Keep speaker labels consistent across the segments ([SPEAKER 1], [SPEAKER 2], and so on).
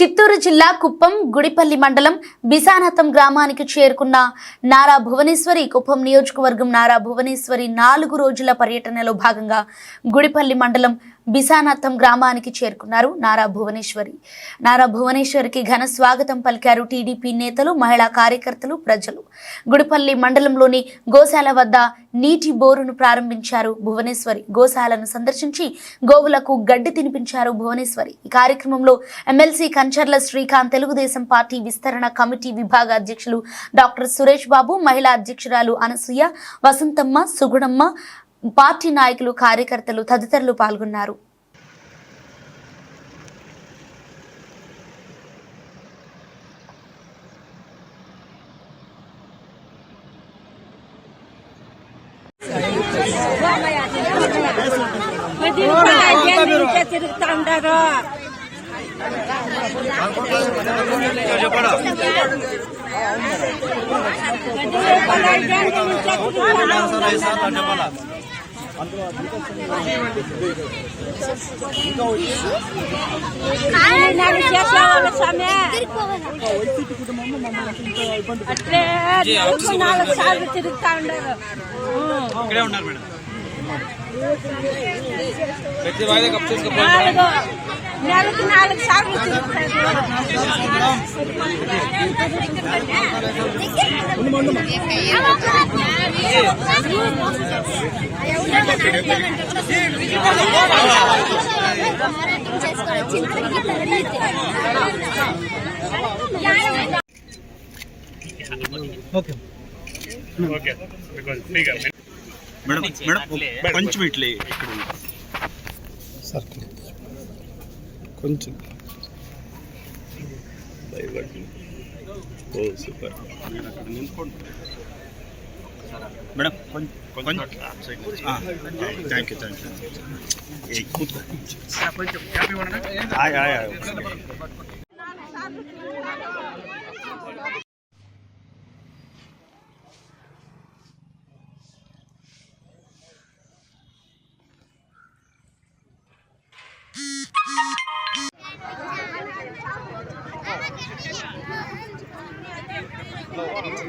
[SPEAKER 1] చిత్తూరు జిల్లా కుప్పం గుడిపల్లి మండలం బిసానాథం గ్రామానికి చేరుకున్న నారా భువనేశ్వరి కుప్పం నియోజకవర్గం నారా భువనేశ్వరి నాలుగు రోజుల పర్యటనలో భాగంగా గుడిపల్లి మండలం బిసానతం గ్రామానికి చేరుకున్నారు నారా భువనేశ్వరి. నారా భువనేశ్వరికి ఘన స్వాగతం పలికారు టీడీపీ నేతలు మహిళా కార్యకర్తలు ప్రజలు. గుడిపల్లి మండలంలోని గోశాల వద్ద నీటి బోరును ప్రారంభించారు భువనేశ్వరి. గోశాలను సందర్శించి గోవులకు గడ్డి తినిపించారు భువనేశ్వరి. ఈ కార్యక్రమంలో ఎమ్మెల్సీ కంచర్ల శ్రీకాంత్ తెలుగుదేశం పార్టీ విస్తరణ కమిటీ విభాగ అధ్యక్షులు డాక్టర్ సురేష్ బాబు మహిళా అధ్యక్షురాలు అనసూయ వసంతమ్మ సుగుణమ్మ పార్టీ నాయకులు కార్యకర్తలు తదితరులు పాల్గొన్నారు.
[SPEAKER 2] తిరుగుతా ఉండరు అట్లే నాలుగు సార్లు తిరుగుతా ఉండరు
[SPEAKER 3] ఇక్కడే ఉన్నారు మేడం. ప్రతి వాయిదా కప్ చేసుకోవాలి
[SPEAKER 2] నాలుగు నెలకు నాలుగు సార్లు తిరుగుతారు
[SPEAKER 3] ఓకే బికాజ్ ఫ్రీగా మేడం మేడం కొంచెం ఇట్లే ఇక్కడ
[SPEAKER 4] సర్కిల్ కొంచెం ఓ సూపర్
[SPEAKER 3] నేను అక్కడ నిల్చుకోండి మేడం కొంచెం కొంచెం థ్యాంక్ యూ థ్యాంక్ యూ కూర్చో కొంచెం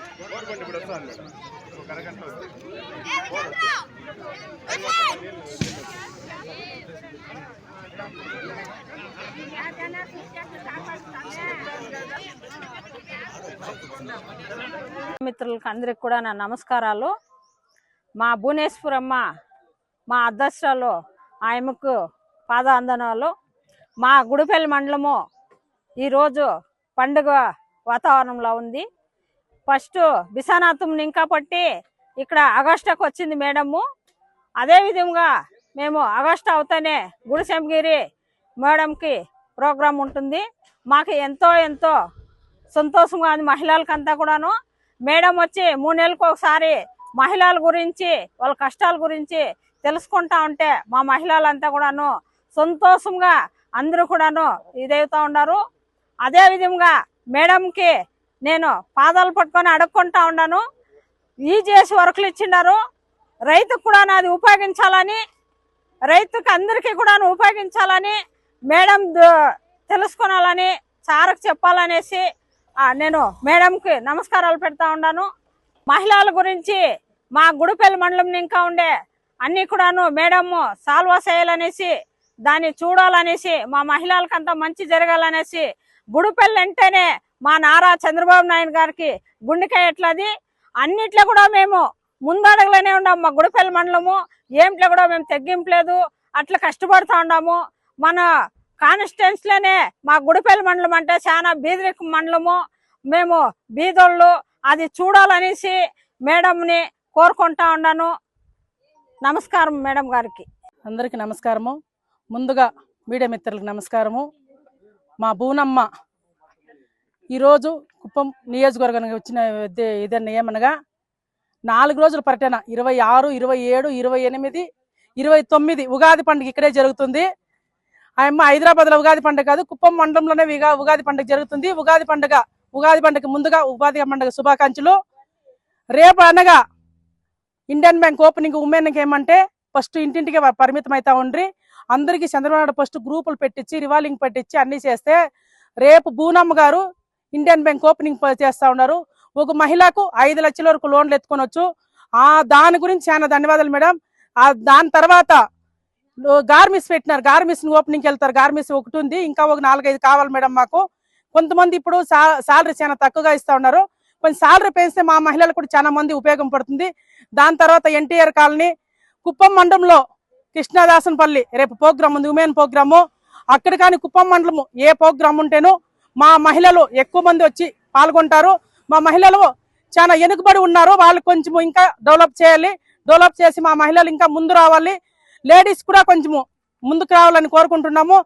[SPEAKER 3] హ్యాపీ ఉండండి ఆయ్ ఆయ్ ఆయ్
[SPEAKER 2] మిత్రులకు అందరికి కూడా నా నమస్కారాలు. మా భువనేశ్వరమ్మ మా అధ్యక్షురాలు ఆయమ్మకు పాదాందనాలు. మా గుడిపల్లి మండలము ఈరోజు పండుగ వాతావరణంలో ఉంది. ఫస్ట్ బిసానాథం నింకా పట్టి ఇక్కడ ఆగస్టుకు వచ్చింది మేడము. అదేవిధంగా మేము ఆగస్టు అవుతానే గుడిసెంగిరి మేడంకి ప్రోగ్రాం ఉంటుంది. మాకు ఎంతో ఎంతో సంతోషంగా ఉంది మహిళలకంతా కూడాను. మేడం వచ్చి మూడు నెలలకు ఒకసారి మహిళల గురించి వాళ్ళ కష్టాల గురించి తెలుసుకుంటా ఉంటే మా మహిళలంతా కూడాను సంతోషంగా అందరూ కూడాను ఇదవుతూ ఉన్నారు. అదేవిధంగా మేడంకి నేను పాదాలు పట్టుకొని అడుక్కుంటా ఉన్నాను ఈ చేసి వర్కులు ఇచ్చిండారు రైతుకు కూడా నాది ఉపయోగించాలని రైతుకు అందరికీ కూడా ఉపయోగించాలని మేడం తెలుసుకోవాలని సార్కి చెప్పాలనేసి నేను మేడంకి నమస్కారాలు పెడతా ఉన్నాను మహిళల గురించి మా గుడిపల్లి మండలం ఇంకా ఉండే అన్ని కూడాను మేడము సాల్వా చేయాలనేసి దాన్ని చూడాలనేసి మా మహిళలకంతా మంచి జరగాలనేసి గుడిపల్లి అంటేనే మా నారా చంద్రబాబు నాయుడు గారికి గుండెకాయ ఎట్లది? అన్నిట్లో కూడా మేము ముందడగలనే ఉన్నాం మా గుడిపల్లి మండలము ఏమిట్లో కూడా మేము తగ్గింపలేదు అట్లా కష్టపడుతూ ఉన్నాము మన కాన్స్టిట్యున్సీలోనే మా గుడిపల్లి మండలం అంటే చాలా బీదరిక మండలము. మేము బీదోళ్ళు అది చూడాలనేసి మేడంని కోరుకుంటా ఉన్నాను నమస్కారం మేడం గారికి.
[SPEAKER 5] అందరికీ నమస్కారము. ముందుగా మీడియా మిత్రులకు నమస్కారము. మా భూనమ్మ ఈరోజు కుప్పం నియోజకవర్గానికి వచ్చిన ఇదే- ఏమనగా నాలుగు రోజుల పర్యటన ఇరవై ఆరు ఇరవై ఏడు ఇరవై ఎనిమిది ఇరవై తొమ్మిది ఉగాది పండుగ ఇక్కడే జరుగుతుంది. ఆయమ్మ హైదరాబాద్లో ఉగాది పండుగ కాదు కుప్పం మండలంలోనే ఉగాది పండుగ జరుగుతుంది. ఉగాది పండుగ ఉగాది పండుగ ముందుగా ఉగాది పండుగ శుభాకాంక్షలు. రేపు అనగా ఇండియన్ బ్యాంక్ ఓపెనింగ్ ఉమెన్కి ఏమంటే ఫస్ట్ ఇంటింటికి పరిమితం అవుతా ఉండ్రి. అందరికీ చంద్రబాబు ఫస్ట్ గ్రూపులు పెట్టించి రివాల్వింగ్ పెట్టించి అన్ని చేస్తే రేపు బూనమ్మ గారు ఇండియన్ బ్యాంక్ ఓపెనింగ్ చేస్తూ చేస్తా ఉన్నారు. ఒక మహిళకు ఐదు లక్షల వరకు లోన్లు ఎత్తుకొనొచ్చు. ఆ దాని గురించి చాలా ధన్యవాదాలు మేడం. ఆ దాని తర్వాత గార్మిస్ పెట్టినారు. గార్మిస్ ఓపెనింగ్కి వెళ్తారు. గార్మిస్ ఒకటి ఉంది. ఇంకా ఒక నాలుగైదు కావాలి మేడం మాకు. కొంతమంది ఇప్పుడు సాలరీ చాలా తక్కువగా ఇస్తా ఉన్నారు. కొంచెం సాలరీ పెంచితే మా మహిళలు కూడా చాలా మంది ఉపయోగం పడుతుంది. దాని తర్వాత ఎన్టీఆర్ కాలనీ కుప్పం మండలంలో కృష్ణదాసనపల్లి రేపు ప్రోగ్రామ్ ఉంది. Women programme. అక్కడ కానీ కుప్పం మండలము ఏ ప్రోగ్రామ్ ఉంటేనో మా మహిళలు ఎక్కువ మంది వచ్చి పాల్గొంటారు. మా మహిళలు చాలా వెనుకబడి ఉన్నారు. వాళ్ళు కొంచెం ఇంకా డెవలప్ చేయాలి. డెవలప్ చేసి మా మహిళలు ఇంకా ముందు రావాలి. లేడీస్ కూడా కొంచెము ముందుకు రావాలని కోరుకుంటున్నాము.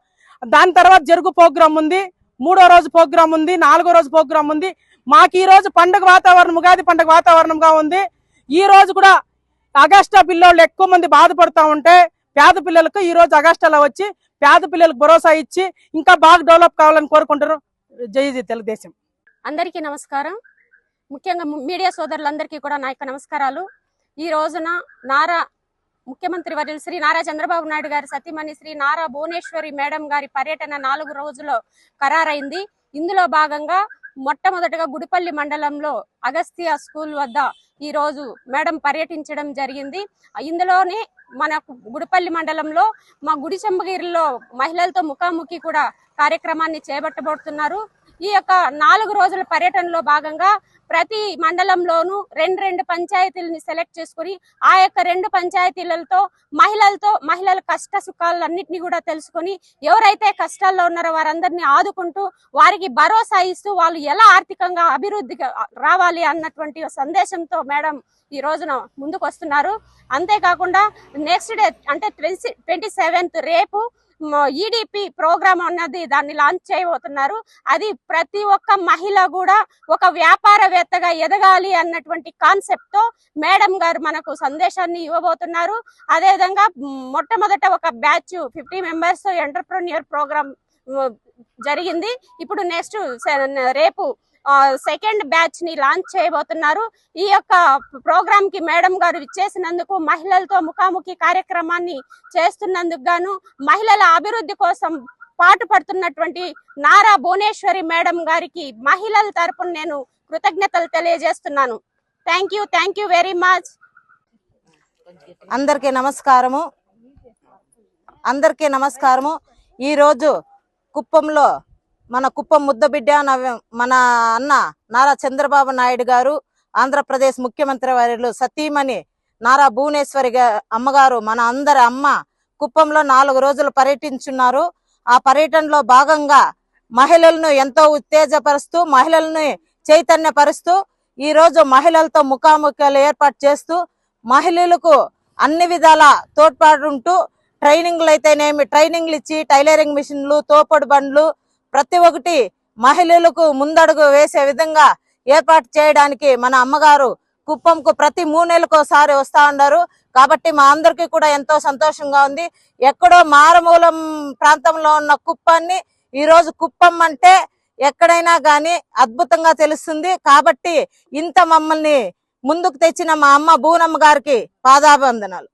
[SPEAKER 5] దాని తర్వాత జరుగు ప్రోగ్రాం ఉంది. మూడో రోజు ప్రోగ్రాం ఉంది. నాలుగో రోజు ప్రోగ్రాం ఉంది. మాకు ఈ రోజు పండుగ వాతావరణం ఉగాది పండుగ వాతావరణంగా ఉంది. ఈ రోజు కూడా అగస్టా పిల్లోళ్ళు ఎక్కువ మంది బాధపడుతూ ఉంటే పేద పిల్లలకు ఈ రోజు అగస్టాలో వచ్చి పేద పిల్లలకు భరోసా ఇచ్చి ఇంకా బాగా డెవలప్ కావాలని కోరుకుంటారు జై జై తెలుగుదేశం.
[SPEAKER 6] అందరికీ నమస్కారం. ముఖ్యంగా మీడియా సోదరులందరికీ కూడా నా యొక్క నమస్కారాలు. ఈ రోజున నారా ముఖ్యమంత్రి వర్యులు శ్రీ నారా చంద్రబాబు నాయుడు గారి సతీమణి శ్రీ నారా భువనేశ్వరి మేడం గారి పర్యటన నాలుగు రోజుల్లో ఖరారైంది. ఇందులో భాగంగా మొట్టమొదటగా గుడిపల్లి మండలంలో అగస్త్య స్కూల్ వద్ద ఈ రోజు మేడం పర్యటించడం జరిగింది. ఇందులోనే మన గుడిపల్లి మండలంలో మా గుడి చెంబగిరిలో మహిళలతో ముఖాముఖి కూడా కార్యక్రమాన్ని చేపట్టబోతున్నారు. ఈ యొక్క నాలుగు రోజుల పర్యటనలో భాగంగా ప్రతి మండలంలోనూ రెండు రెండు పంచాయతీలని సెలెక్ట్ చేసుకుని ఆ యొక్క రెండు పంచాయతీలతో మహిళలతో మహిళల కష్ట సుఖాలన్నింటినీ కూడా తెలుసుకొని ఎవరైతే కష్టాల్లో ఉన్నారో వారందరినీ ఆదుకుంటూ వారికి భరోసా ఇస్తూ వాళ్ళు ఎలా ఆర్థికంగా అభివృద్ధి రావాలి అన్నటువంటి సందేశంతో మేడం ఈ రోజున ముందుకు వస్తున్నారు అంతేకాకుండా నెక్స్ట్ డే అంటే ట్వంటీ ట్వంటీ సెవెంత్ రేపు ఈడిపి ప్రోగ్రామ్ అన్నది దాన్ని లాంచ్ చేయబోతున్నారు. అది ప్రతి ఒక్క మహిళ కూడా ఒక వ్యాపారవేత్తగా ఎదగాలి అన్నటువంటి కాన్సెప్ట్తో మేడం గారు మనకు సందేశాన్ని ఇవ్వబోతున్నారు. అదేవిధంగా మొట్టమొదట ఒక batch fifty members entrepreneur programme జరిగింది. ఇప్పుడు నెక్స్ట్ రేపు సెకండ్ బ్యాచ్ని లాంచ్ చేయబోతున్నారు. ఈ యొక్క ప్రోగ్రామ్కి మేడం గారు ఇచ్చేసినందుకు మహిళలతో ముఖాముఖి కార్యక్రమాన్ని చేస్తున్నందుకు గాను మహిళల అభివృద్ధి కోసం పాటు పడుతున్నటువంటి నారా భువనేశ్వరి మేడం గారికి మహిళల తరపున నేను కృతజ్ఞతలు తెలియజేస్తున్నాను. Thank you thank you very much
[SPEAKER 7] అందరికీ నమస్కారము. అందరికీ నమస్కారము. ఈరోజు కుప్పంలో మన కుప్పం ముద్దబిడ్డ నవ- మన అన్న నారా చంద్రబాబు నాయుడు గారు ఆంధ్రప్రదేశ్ ముఖ్యమంత్రి వర్యులు సతీమణి నారా భువనేశ్వరి అమ్మగారు మన అందరి అమ్మ కుప్పంలో నాలుగు రోజులు పర్యటించున్నారు. ఆ పర్యటనలో భాగంగా మహిళలను ఎంతో ఉత్తేజపరుస్తూ మహిళల్ని చైతన్యపరుస్తూ ఈ రోజు మహిళలతో ముఖాముఖిలు ఏర్పాటు చేస్తూ మహిళలకు అన్ని విధాల తోడ్పాటుంటూ ట్రైనింగ్లు అయితేనేమి ట్రైనింగ్లు ఇచ్చి టైలరింగ్ మిషన్లు తోపుడు బండ్లు ప్రతి ఒక్కటి మహిళలకు ముందడుగు వేసే విధంగా ఏర్పాటు చేయడానికి మన అమ్మగారు కుప్పంకు ప్రతి మూడు నెలలకు ఒకసారి వస్తా ఉన్నారు. కాబట్టి మా అందరికీ కూడా ఎంతో సంతోషంగా ఉంది. ఎక్కడో మారుమూలం ప్రాంతంలో ఉన్న కుప్పాన్ని ఈ రోజు కుప్పం అంటే ఎక్కడైనా కానీ అద్భుతంగా తెలుస్తుంది. కాబట్టి ఇంత మమ్మల్ని ముందుకు తెచ్చిన మా అమ్మ భూనమ్మ గారికి పాదాభివందనాలు.